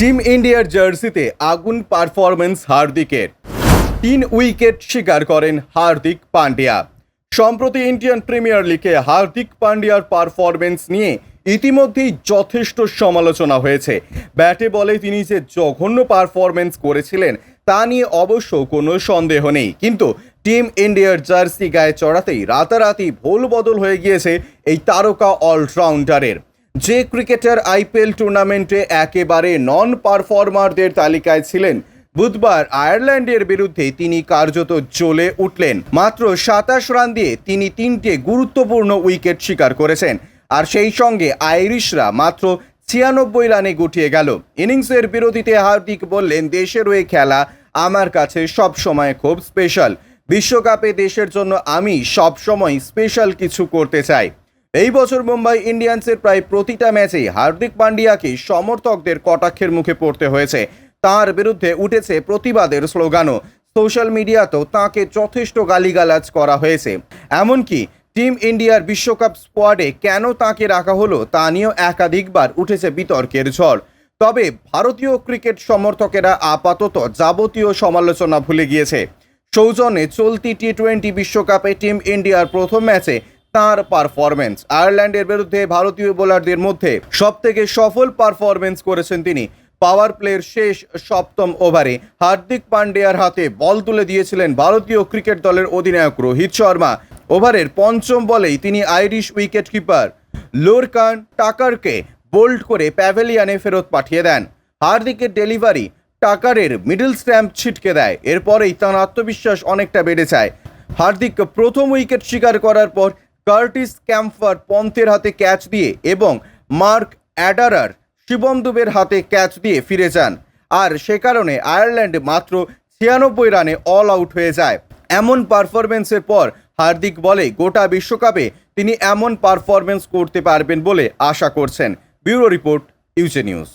Team ইন্ডিয়ার জার্সিতে আগুন পারফরমেন্স হার্দিকের। তিন উইকেট শিকার করেন হার্দিক পান্ডিয়া। সম্প্রতি ইন্ডিয়ান প্রিমিয়ার লিগে হার্দিক পান্ডিয়ার পারফরমেন্স নিয়ে ইতিমধ্যেই যথেষ্ট সমালোচনা হয়েছে। ব্যাটে বলে তিনি যে জঘন্য পারফরমেন্স করেছিলেন, তা নিয়ে অবশ্য কোনো সন্দেহ নেই। কিন্তু টিম ইন্ডিয়ার জার্সি গায়ে চড়াতেই রাতারাতি ভুল বদল হয়ে গিয়েছে এই তারকা অলরাউন্ডারের। যে ক্রিকেটার আইপিএল টুর্নামেন্টে একেবারে নন পারফর্মারদের তালিকায় ছিলেন, বুধবার আয়ারল্যান্ডের বিরুদ্ধে তিনি কার্যত জ্বলে উঠলেন। মাত্র সাতাশ রান দিয়ে তিনি তিনটে গুরুত্বপূর্ণ উইকেট শিকার করেছেন, আর সেই সঙ্গে আইরিশরা মাত্র ছিয়ানব্বই রানে গুটিয়ে গেল। ইনিংসের বিরতিতে হার্দিক বললেন, দেশের হয়ে খেলা আমার কাছে সব সময় খুব স্পেশাল বিশ্বকাপে দেশের জন্য আমি সব সময় স্পেশাল কিছু করতে চাই। এই বছর মুম্বাই ইন্ডিয়ান্সের প্রায় প্রতিটা ম্যাচেই হার্দিক পান্ডিয়াকে সমর্থকদের কটাক্ষের মুখে পড়তে হয়েছে। তার বিরুদ্ধে উঠেছে প্রতিবাদের স্লোগানও। সোশ্যাল মিডিয়াতেও তাকে যথেষ্ট গালিগালাজ করা হয়েছে। এমনকি টিম ইন্ডিয়ার বিশ্বকাপ স্কোয়াডে কেন তাকে রাখা হলো তা নিয়েও একাধিকবার উঠেছে বিতর্কের ঝড়। তবে ভারতীয় ক্রিকেট সমর্থকেরা আপাতত যাবতীয় সমালোচনা ভুলে গিয়েছে। সৌজন্যে চলতি টি টোয়েন্টি বিশ্বকাপে টিম ইন্ডিয়ার প্রথম ম্যাচে তার পারফরমেন্স আয়ারল্যান্ডের বিরুদ্ধে ভারতীয় বোলারদের মধ্যে সবথেকে সফল পারফরমেন্স করেছেন তিনি। পাওয়ার প্লের শেষ সপ্তম ওভারে হার্দিক পান্ডেয়ার হাতে বল তুলে দিয়েছিলেন ভারতীয় ক্রিকেট দলের অধিনায়ক রোহিত শর্মা। ওভারের পঞ্চম বলেই তিনি আইরিশ উইকেট কিপার লোরকান টাকারকে বোল্ড করে প্যাভেলিয়ানে ফেরত পাঠিয়ে দেন। হার্দিকের ডেলিভারি টাকারের মিডল স্ট্যাম্প ছিটকে দেয়। এরপরেই তাঁর আত্মবিশ্বাস অনেকটা বেড়ে যায়। হার্দিক প্রথম উইকেট শিকার করার পর কার্টিস ক্যাম্পার পন্থের হাতে ক্যাচ দিয়ে এবং মার্ক অ্যাডারার শিবম দুবের হাতে ক্যাচ দিয়ে ফিরে যান। আর সে কারণে আয়ারল্যান্ড মাত্র ছিয়ানব্বই রানে অল আউট হয়ে যায়। এমন পারফরমেন্সের পর হার্দিক বলে গোটা বিশ্বকাপে তিনি এমন পারফরমেন্স করতে পারবেন বলে আশা করছেন। ব্যুরো রিপোর্ট, ইউজে নিউজ।